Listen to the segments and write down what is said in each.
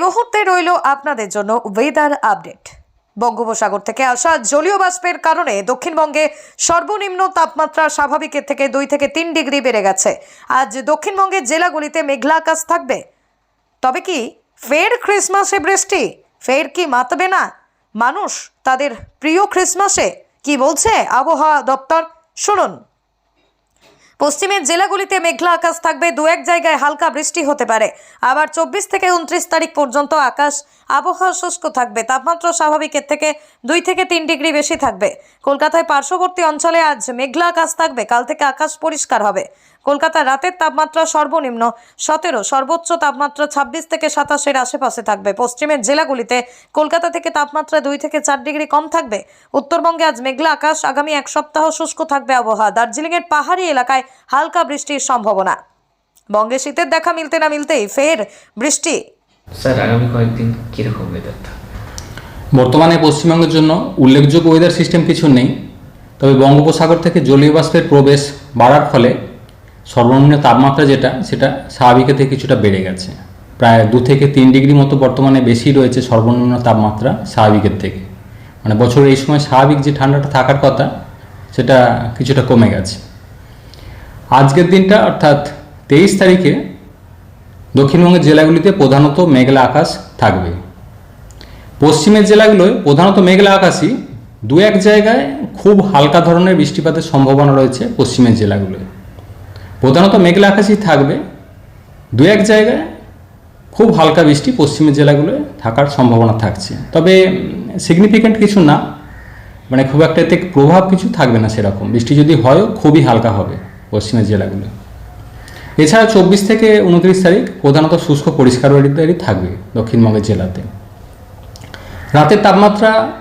এই মুহূর্তে রইল আপনাদের জন্য ওয়েদার আপডেট বঙ্গোপসাগর থেকে আসা জলীয় বাষ্পের কারণে দক্ষিণবঙ্গে সর্বনিম্ন তাপমাত্রা স্বাভাবিকের থেকে দুই থেকে তিন ডিগ্রি বেড়ে গেছে। আজ দক্ষিণবঙ্গের জেলাগুলিতে মেঘলা আকাশ থাকবে। তবে কি ফের ক্রিসমাসে বৃষ্টি? ফের কি মাতবে না? মানুষ তাদের প্রিয় ক্রিসমাসে কি বলছে আবহাওয়া দপ্তর? শুনুন। পশ্চিমের জেলাগুলিতে মেঘলা আকাশ থাকবে, দু এক জায়গায় হালকা বৃষ্টি হতে পারে। আবার চব্বিশ থেকে উনত্রিশ তারিখ পর্যন্ত আকাশ আবহাওয়া শুষ্ক থাকবে, তাপমাত্রা স্বাভাবিকের থেকে দুই থেকে তিন ডিগ্রি বেশি থাকবে। কলকাতায় পার্শ্ববর্তী অঞ্চলে আজ মেঘলা আকাশ থাকবে, কাল থেকে আকাশ পরিষ্কার হবে। কলকাতার রাতের তাপমাত্রা সর্বনিম্ন সতেরো সর্বোচ্চ তাপমাত্রা ছাব্বিশ থেকে সাতাশের আশেপাশে থাকবে। পশ্চিমের জেলাগুলিতে কলকাতা থেকে তাপমাত্রা দুই থেকে চার ডিগ্রি কম থাকবে। উত্তরবঙ্গে আজ মেঘলা আকাশ আগামী এক সপ্তাহ শুষ্ক থাকবে আবহাওয়া। দার্জিলিংয়ের পাহাড়ি এলাকায় হালকা বৃষ্টির সম্ভাবনা। বঙ্গে শীতের দেখা মিলতে না মিলতেই ফের বৃষ্টি। স্যার আগামী কয়েকদিন কীরকম ওয়েদার থাকবে বর্তমানে পশ্চিমবঙ্গের জন্য উল্লেখযোগ্য ওয়েদার সিস্টেম কিছু নেই। তবে বঙ্গোপসাগর থেকে জলীয় বাষ্পের প্রবেশ বাড়ার ফলে সর্বনিম্ন তাপমাত্রা যেটা, সেটা স্বাভাবিকের থেকে কিছুটা বেড়ে গেছে। প্রায় দু থেকে তিন ডিগ্রি মতো বর্তমানে বেশি রয়েছে সর্বনিম্ন তাপমাত্রা স্বাভাবিকের থেকে। মানে বছরের এই সময় স্বাভাবিক যে ঠান্ডাটা থাকার কথা, সেটা কিছুটা কমে গেছে। আজকের দিনটা, অর্থাৎ তেইশ তারিখে দক্ষিণবঙ্গের জেলাগুলিতে প্রধানত মেঘলা আকাশ থাকবে। পশ্চিমের জেলাগুলোয় প্রধানত মেঘলা আকাশই দু এক জায়গায় খুব হালকা ধরনের বৃষ্টিপাতের সম্ভাবনা রয়েছে পশ্চিমের জেলাগুলোয়। প্রধানত মেঘলা আকাশই থাকবে। দু এক জায়গায় খুব হালকা বৃষ্টি পশ্চিমের জেলাগুলোয় থাকার সম্ভাবনা থাকছে। তবে সিগনিফিক্যান্ট কিছু না। মানে খুব একটা এতে প্রভাব কিছু থাকবে না সেরকম। বৃষ্টি যদি হয়ও খুবই হালকা হবে পশ্চিমের জেলাগুলো। এছাড়া চব্বিশ থেকে উনত্রিশ তারিখ প্রধানত শুষ্ক পরিষ্কার থাকবে দক্ষিণবঙ্গের জেলাতে। রাতের তাপমাত্রা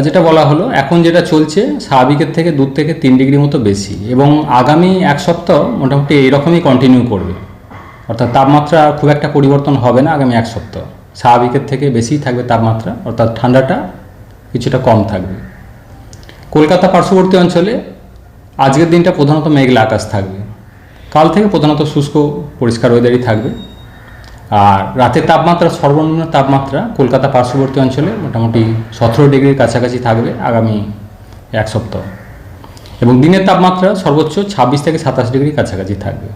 যেটা বলা হলো, এখন যেটা চলছে, স্বাভাবিকের থেকে দু থেকে তিন ডিগ্রি মতো বেশি। এবং আগামী এক সপ্তাহ মোটামুটি এইরকমই কন্টিনিউ করবে। অর্থাৎ তাপমাত্রা খুব একটা পরিবর্তন হবে না আগামী এক সপ্তাহ। স্বাভাবিকের থেকে বেশিই থাকবে তাপমাত্রা, অর্থাৎ ঠান্ডাটা কিছুটা কম থাকবে। কলকাতা পার্শ্ববর্তী অঞ্চলে আজকের দিনটা প্রধানত মেঘলা আকাশ থাকবে। কাল থেকে প্রধানত শুষ্ক, পরিষ্কার ওয়েদারই থাকবে। আর রাতের তাপমাত্রা সর্বনিম্ন তাপমাত্রা কলকাতা পার্শ্ববর্তী অঞ্চলে মোটামুটি সতেরো ডিগ্রির কাছাকাছি থাকবে আগামী এক সপ্তাহ। এবং দিনের তাপমাত্রা সর্বোচ্চ ছাব্বিশ থেকে সাতাশ ডিগ্রির কাছাকাছি থাকবে।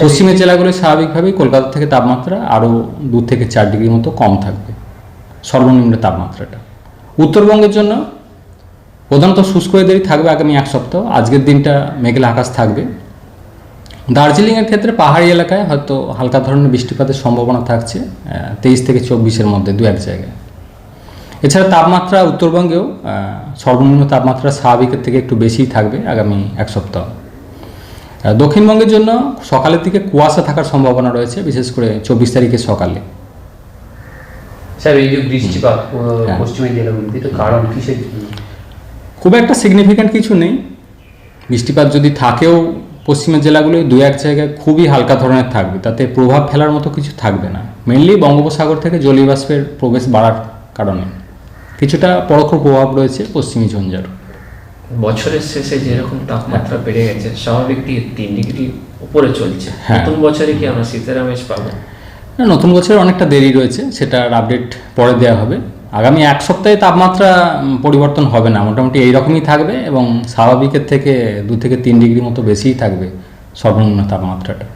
পশ্চিমের জেলাগুলো স্বাভাবিকভাবেই কলকাতা থেকে তাপমাত্রা আরও দু থেকে চার ডিগ্রির মতো কম থাকবে সর্বনিম্ন তাপমাত্রাটা। উত্তরবঙ্গের জন্য প্রধানত শুষ্ক ওয়েদারই থাকবে আগামী এক সপ্তাহ। আজকের দিনটা মেঘলা আকাশ থাকবে দার্জিলিংয়ের ক্ষেত্রে পাহাড়ি এলাকায় হয়তো হালকা ধরনের বৃষ্টিপাতের সম্ভাবনা থাকছে তেইশ থেকে চব্বিশের মধ্যে দু এক জায়গায়। এছাড়া তাপমাত্রা উত্তরবঙ্গেও সর্বনিম্ন তাপমাত্রা স্বাভাবিকের থেকে একটু বেশিই থাকবে আগামী এক সপ্তাহ। দক্ষিণবঙ্গের জন্য সকালের দিকে কুয়াশা থাকার সম্ভাবনা রয়েছে বিশেষ করে চব্বিশ তারিখের সকালে। স্যার এই যে বৃষ্টিপাত হ্যাঁ। পশ্চিমের জেলাগুলিতে তো কারণ কিসের খুব একটা সিগনিফিক্যান্ট কিছু নেই। বৃষ্টিপাত যদি থাকেও পশ্চিমের জেলাগুলোয় দু এক জায়গায় খুবই হালকা ধরনের থাকবে। তাতে প্রভাব ফেলার মতো কিছু থাকবে না। মেনলি বঙ্গোপসাগর থেকে জলীয় বাষ্পের প্রবেশ বাড়ার কারণে। কিছুটা পরোক্ষ প্রভাব রয়েছে পশ্চিমী ঝঞ্ঝার। বছরের শেষে যেরকম তাপমাত্রা বেড়ে গেছে স্বাভাবিক দিয়ে তিন ডিগ্রি উপরে চলছে। হ্যাঁ। নতুন বছরে কি আমরা শীতের আমেজ পাবো? না, নতুন বছরের অনেকটা দেরি রয়েছে সেটার আপডেট পরে দেওয়া হবে। আগামী এক সপ্তাহে তাপমাত্রা পরিবর্তন হবে না, মোটামুটি এইরকমই থাকবে এবং স্বাভাবিকের থেকে দু থেকে তিন ডিগ্রি মতো বেশিই থাকবে সর্বনিম্ন তাপমাত্রাটা।